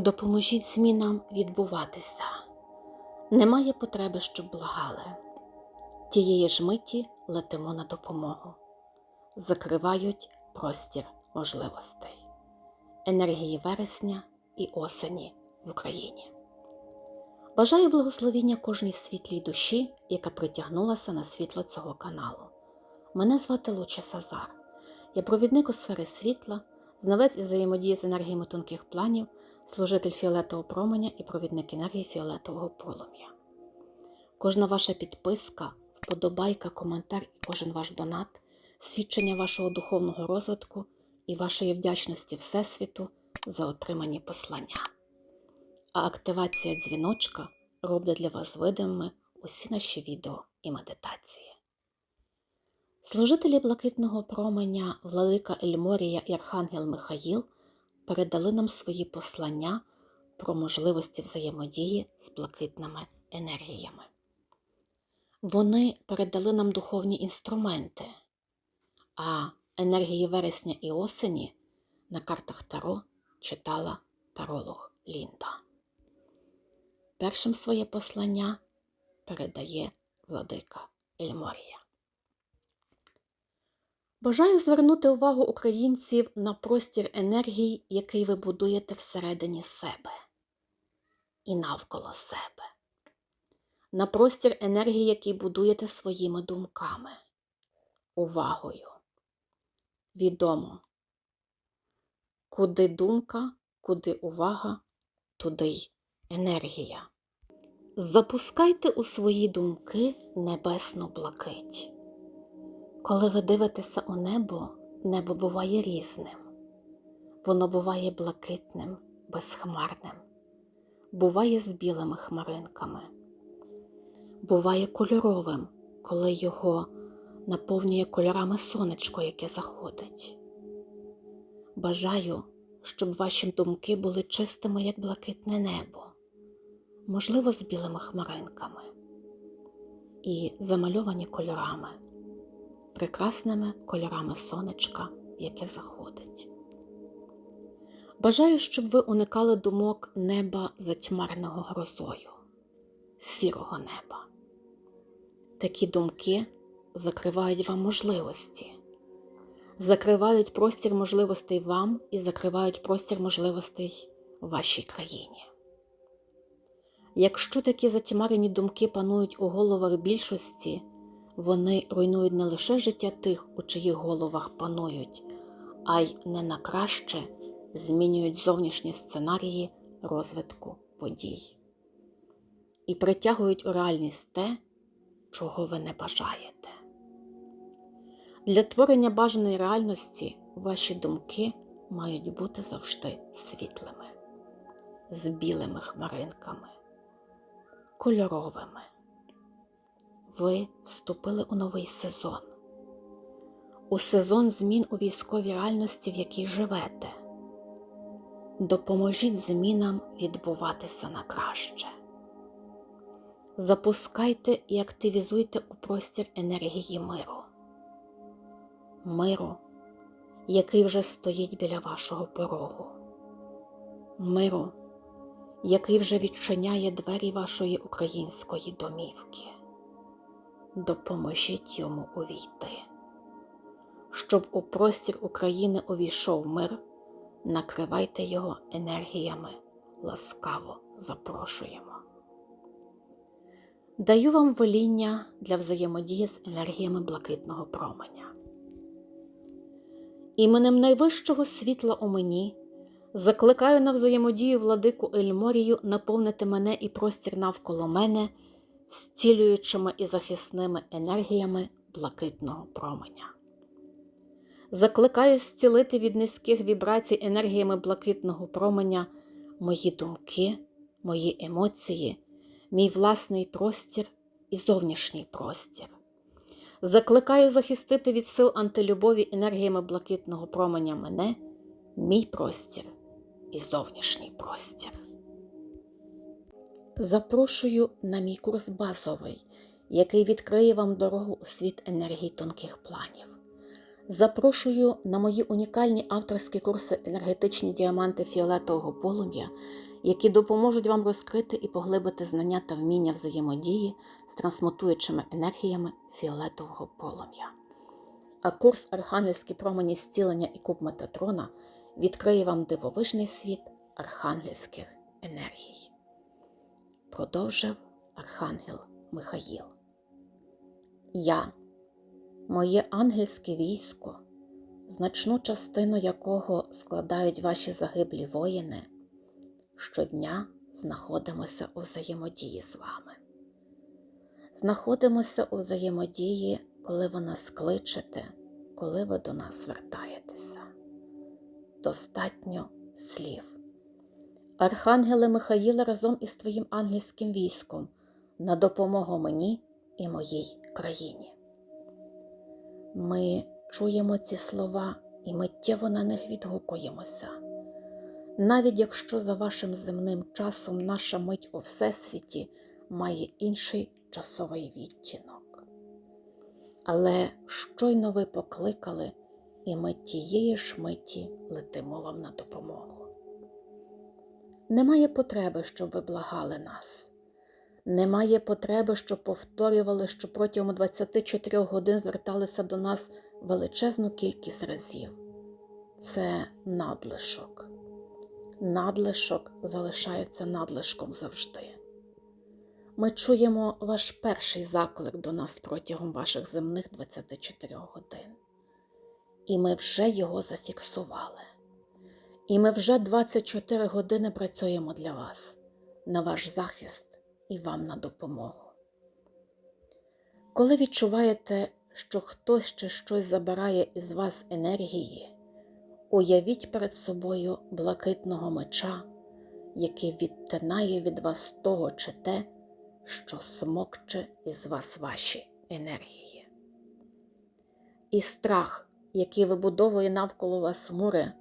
Допоможіть змінам відбуватися. Немає потреби, щоб благали. Тієї ж миті летимо на допомогу. Закривають простір можливостей, енергії вересня і осені в Україні. Бажаю благословіння кожній світлій душі, яка притягнулася на світло цього каналу. Мене звати Луча Сазар. Я провідник у сфери світла, знавець із взаємодії з енергіями тонких планів, служитель фіолетового променя і провідник енергії фіолетового полум'я. Кожна ваша підписка, вподобайка, коментар і кожен ваш донат свідчення вашого духовного розвитку і вашої вдячності Всесвіту за отримані послання. А активація дзвіночка робить для вас видимими усі наші відео і медитації. Служителі блакитного променя Владика Ельморія і Архангел Михаїл передали нам свої послання про можливості взаємодії з блакитними енергіями. Вони передали нам духовні інструменти, а енергії вересня і осені на картах Таро читала таролог Лінда. Першим своє послання передає владика Ельморія. Бажаю звернути увагу українців на простір енергії, який ви будуєте всередині себе і навколо себе, на простір енергії, який будуєте своїми думками, увагою. Відомо, куди думка, куди увага, туди й енергія. Запускайте у свої думки небесну блакить. Коли ви дивитеся у небо, небо буває різним. Воно буває блакитним, безхмарним, буває з білими хмаринками, буває кольоровим, коли його наповнює кольорами сонечко, яке заходить. Бажаю, щоб ваші думки були чистими, як блакитне небо, можливо, з білими хмаринками. І замальовані кольорами прекрасними кольорами сонечка, яке заходить. Бажаю, щоб ви уникали думок неба затьмареного грозою, сірого неба. Такі думки закривають вам можливості, закривають простір можливостей вам і закривають простір можливостей вашій країні. Якщо такі затьмарені думки панують у головах більшості, вони руйнують не лише життя тих, у чиїх головах панують, а й не на краще змінюють зовнішні сценарії розвитку подій і притягують у реальність те, чого ви не бажаєте. Для творення бажаної реальності ваші думки мають бути завжди світлими, з білими хмаринками, кольоровими ви вступили у новий сезон, у сезон змін у військовій реальності, в якій живете. Допоможіть змінам відбуватися на краще. Запускайте і активізуйте у простір енергії миру, миру, який вже стоїть біля вашого порогу, миру, який вже відчиняє двері вашої української домівки допоможіть йому увійти. Щоб у простір України увійшов мир, накривайте його енергіями, ласкаво запрошуємо. Даю вам воління для взаємодії з енергіями блакитного променя. Іменем найвищого світла у мені закликаю на взаємодію владику Ельморію наповнити мене і простір навколо мене зцілюючими і захисними енергіями блакитного променя. Закликаю зцілити від низьких вібрацій енергіями блакитного променя мої думки, мої емоції, мій власний простір і зовнішній простір. Закликаю захистити від сил антилюбові енергіями блакитного променя мене, мій простір і зовнішній простір. Запрошую на мій курс базовий, який відкриє вам дорогу у світ енергії тонких планів. Запрошую на мої унікальні авторські курси енергетичні діаманти фіолетового полум'я, які допоможуть вам розкрити і поглибити знання та вміння взаємодії з трансмутуючими енергіями фіолетового полум'я. А курс Архангельські промені зцілення і куб Метатрона відкриє вам дивовижний світ архангельських енергій. Продовжив Архангел Михаїл. Я, моє ангельське військо, значну частину якого складають ваші загиблі воїни, щодня знаходимося у взаємодії з вами. Знаходимося у взаємодії, коли ви нас кличете, коли ви до нас звертаєтеся. Достатньо слів. Архангеле Михаїле разом із твоїм ангельським військом на допомогу мені і моїй країні. Ми чуємо ці слова і миттєво на них відгукуємося. Навіть якщо за вашим земним часом наша мить у Всесвіті має інший часовий відтінок. Але щойно ви покликали, і ми тієї ж миті летимо вам на допомогу. Немає потреби, щоб ви благали нас. Немає потреби, щоб повторювали, що протягом 24 годин зверталися до нас величезну кількість разів. Це надлишок. Надлишок залишається надлишком завжди. Ми чуємо ваш перший заклик до нас протягом ваших земних 24 годин. І ми вже його зафіксували. І ми вже 24 години працюємо для вас, на ваш захист і вам на допомогу. Коли відчуваєте, що хтось чи щось забирає із вас енергії, уявіть перед собою блакитного меча, який відтинає від вас того чи те, що смокче із вас ваші енергії. І страх, який вибудовує навколо вас мури,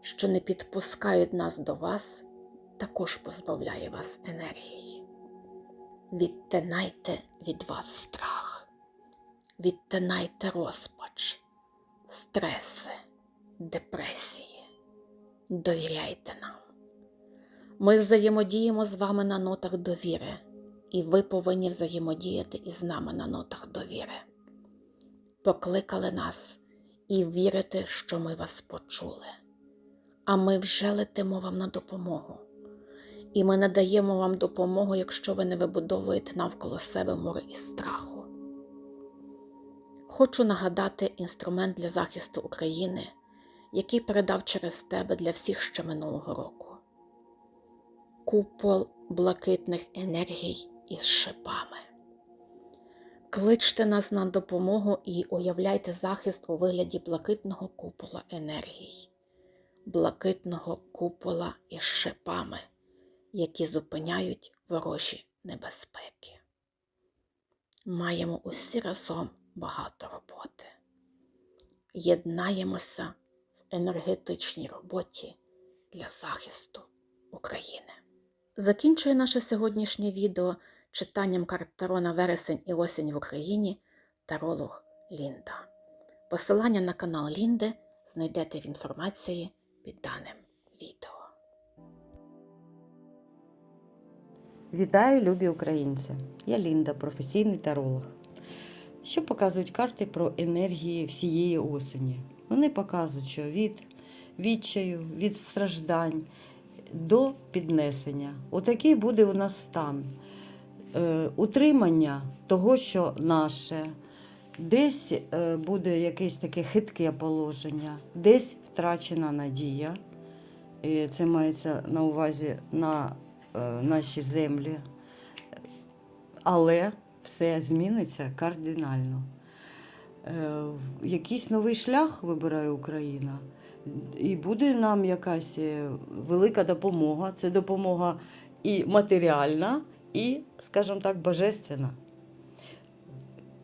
що не підпускають нас до вас, також позбавляє вас енергії. Відтинайте від вас страх, відтинайте розпач, стреси, депресії. Довіряйте нам. Ми взаємодіємо з вами на нотах довіри, і ви повинні взаємодіяти із нами на нотах довіри. Покликали нас і вірите, що ми вас почули. А ми вже летимо вам на допомогу. І ми надаємо вам допомогу, якщо ви не вибудовуєте навколо себе море із страху. Хочу нагадати інструмент для захисту України, який передав через тебе для всіх ще минулого року. Купол блакитних енергій із шипами. Кличте нас на допомогу і уявляйте захист у вигляді блакитного купола енергій, блакитного купола із шипами які зупиняють ворожі небезпеки. Маємо усі разом багато роботи. Єднаємося в енергетичній роботі для захисту України. Закінчує наше сьогоднішнє відео читанням карт Таро на вересень і осінь в Україні таролог Лінда. Посилання на канал Лінди знайдете в інформації під даним відео. Вітаю, любі українці! Я Лінда, професійний таролог. Що показують карти про енергії всієї осені? Вони показують, що від відчаю, від страждань до піднесення. Отакий буде у нас стан. Е, утримання того, що наше, десь е, буде якесь таке хитке положення, десь втрачена надія. І це мається на увазі на е, наші землі. Але все зміниться кардинально. Е, Якийсь новий шлях вибирає Україна, і буде нам якась е, велика допомога. Це допомога і матеріальна, і, скажімо так, божественна.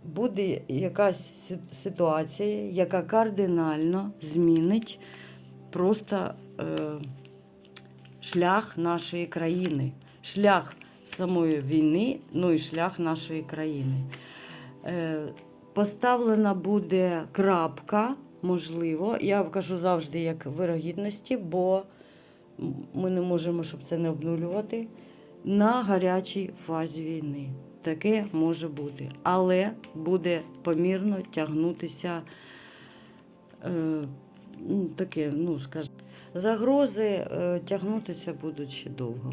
Буде якась ситуація, яка кардинально змінить просто е, шлях нашої країни, шлях самої війни, ну і шлях нашої країни. Е, Поставлена буде крапка, можливо. Я кажу завжди як вирогідності, бо ми не можемо, щоб це не обнулювати. На гарячій фазі війни. Таке може бути. Але буде помірно тягнутися е, ну, таке, ну, скажімо, загрози е, тягнутися будуть ще довго.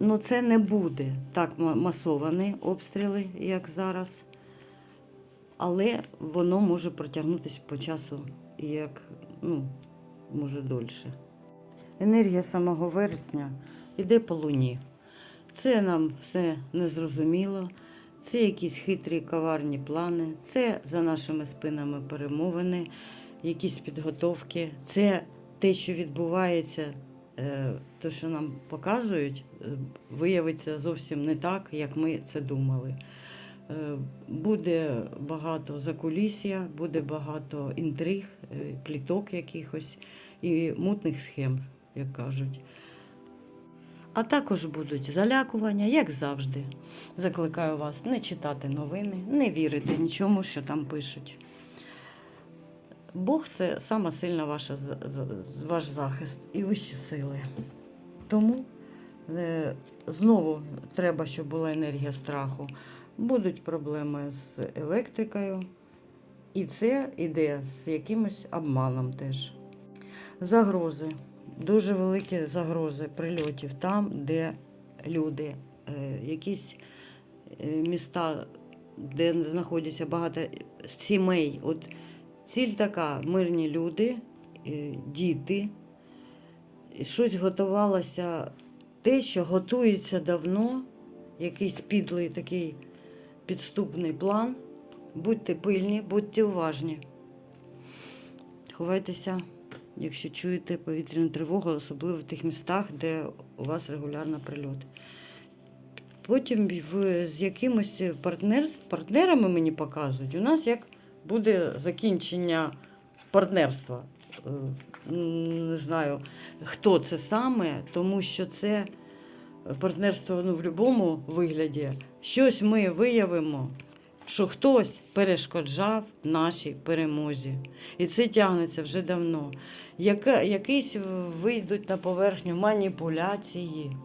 Ну, це не буде так масовані обстріли, як зараз. Але воно може протягнутися по часу як, ну, може дольше. Енергія самого вересня йде по луні. Це нам все незрозуміло, це якісь хитрі коварні плани, це за нашими спинами перемовини, якісь підготовки, це те, що відбувається, те, що нам показують, е, виявиться зовсім не так, як ми це думали. Е, Буде багато закулісся, буде багато інтриг, е, пліток якихось і мутних схем, як кажуть. А також будуть залякування, як завжди. Закликаю вас не читати новини, не вірити нічому, що там пишуть. Бог це сама сильна ваша, ваш захист і вищі сили. Тому е, знову треба, щоб була енергія страху. Будуть проблеми з електрикою, і це йде з якимось обманом теж. Загрози, дуже великі загрози прильотів там, де люди, е, якісь е, міста, де знаходяться багато сімей. От ціль така: мирні люди, е, діти. Щось готувалося, те, що готується давно, якийсь підлий такий підступний план. Будьте пильні, будьте уважні. Ховайтеся, якщо чуєте повітряну тривогу, особливо в тих містах, де у вас регулярно прильот. Потім в, з якимось партнер, партнерами мені показують, у нас як буде закінчення партнерства. Е, Не знаю, хто це саме, тому що це партнерство ну, в будь-якому вигляді. Щось ми виявимо, що хтось перешкоджав нашій перемозі. І це тягнеться вже давно. Яка, якісь вийдуть на поверхню маніпуляції.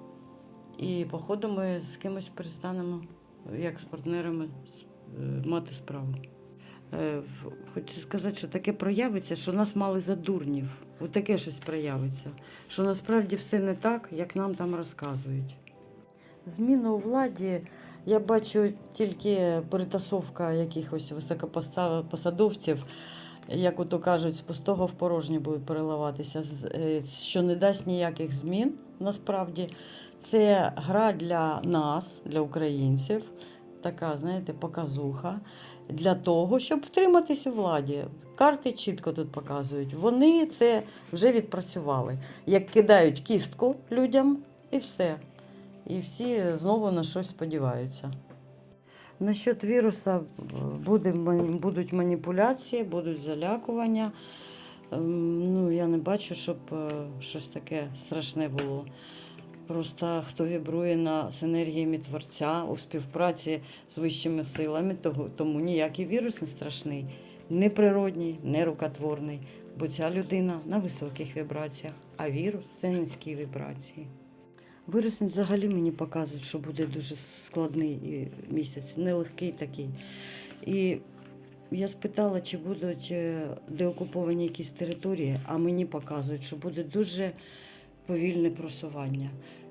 І, походу, ми з кимось перестанемо, як з партнерами, е, мати справу. Е, Хочу сказати, що таке проявиться, що нас мали за дурнів. От таке щось проявиться. Що насправді все не так, як нам там розказують. Зміну у владі я бачу тільки перетасовка якихось високопосадовців, як ото кажуть, з пустого в порожнє будуть переливатися, е, що не дасть ніяких змін насправді. Це гра для нас, для українців, така, знаєте, показуха для того, щоб втриматись у владі. Карти чітко тут показують. Вони це вже відпрацювали. Як кидають кістку людям, і все. І всі знову на щось сподіваються. Насчет віруса буде, будуть маніпуляції, будуть залякування. Ем, Ну, я не бачу, щоб е, щось таке страшне було. Просто хто вібрує на синергіями Творця у співпраці з вищими силами, тому ніякий вірус не страшний, не природній, не рукотворний, бо ця людина на високих вібраціях, а вірус це низькі вібрації. Вересень взагалі мені показують, що буде дуже складний місяць, нелегкий такий. І я спитала, чи будуть е, деокуповані якісь території, а мені показують, що буде дуже повільне просування.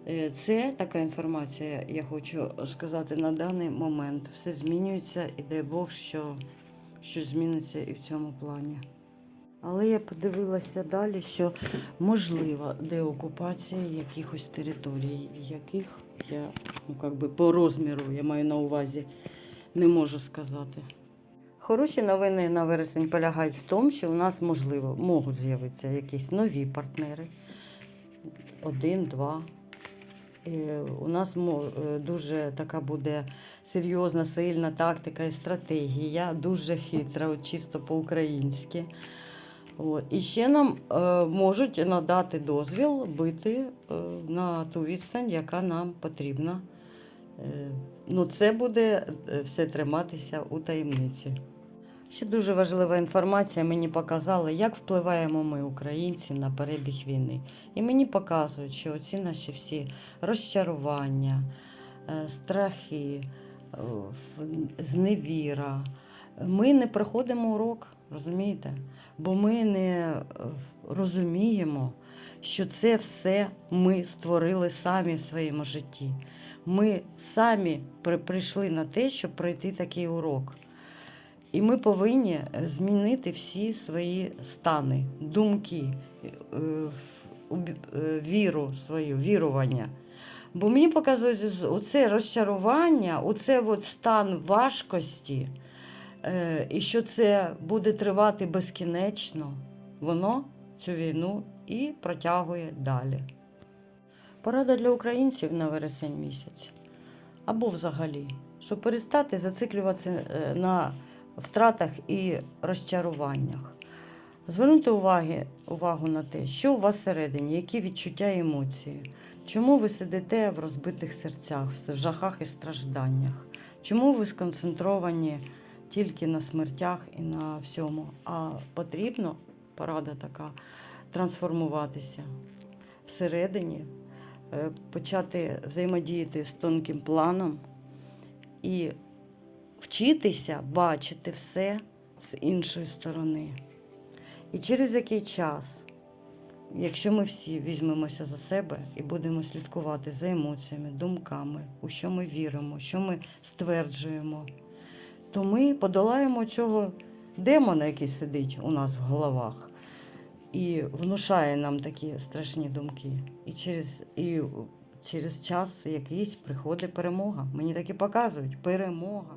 Е, Це така інформація, я хочу сказати на даний момент. Все змінюється і дай Бог, що щось зміниться і в цьому плані. Але я подивилася далі, що можлива деокупація якихось територій, яких я ну, как би, по розміру, я маю на увазі, не можу сказати. Хороші новини на вересень полягають в тому, що у нас можливо можуть з'явитися якісь нові партнери. Один, два. У нас е, дуже така буде серйозна, сильна тактика і стратегія, дуже хитра, чисто по-українськи. І ще нам е, можуть надати дозвіл бити е, на ту відстань, яка нам потрібна. Е, ну, це буде все триматися у таємниці. Ще дуже важлива інформація мені показала, як впливаємо ми, українці, на перебіг війни. І мені показують, що ці наші всі розчарування, страхи, зневіра. Ми не проходимо урок, розумієте? Бо ми не е, розуміємо, що це все ми створили самі в своєму житті. Ми самі при- прийшли на те, щоб пройти такий урок. І ми повинні е, змінити всі свої стани, думки, е, віру свою, вірування. Бо мені показують оце розчарування, оце от стан важкості, і що це буде тривати безкінечно, воно цю війну і протягує далі. Порада для українців на вересень місяць або взагалі, щоб перестати зациклюватися е, на втратах і розчаруваннях. Звернути уваги, увагу на те, що у вас всередині, які відчуття і емоції, чому ви сидите в розбитих серцях, в жахах і стражданнях, чому ви сконцентровані тільки на смертях і на всьому, а потрібно, порада така, трансформуватися всередині, е, почати взаємодіяти з тонким планом і вчитися бачити все з іншої сторони. І через який час, якщо ми всі візьмемося за себе і будемо слідкувати за емоціями, думками, у що ми віримо, що ми стверджуємо, то ми подолаємо цього демона, який сидить у нас в головах і внушає нам такі страшні думки. І через, і через час якийсь приходить перемога. Мені так і показують перемога.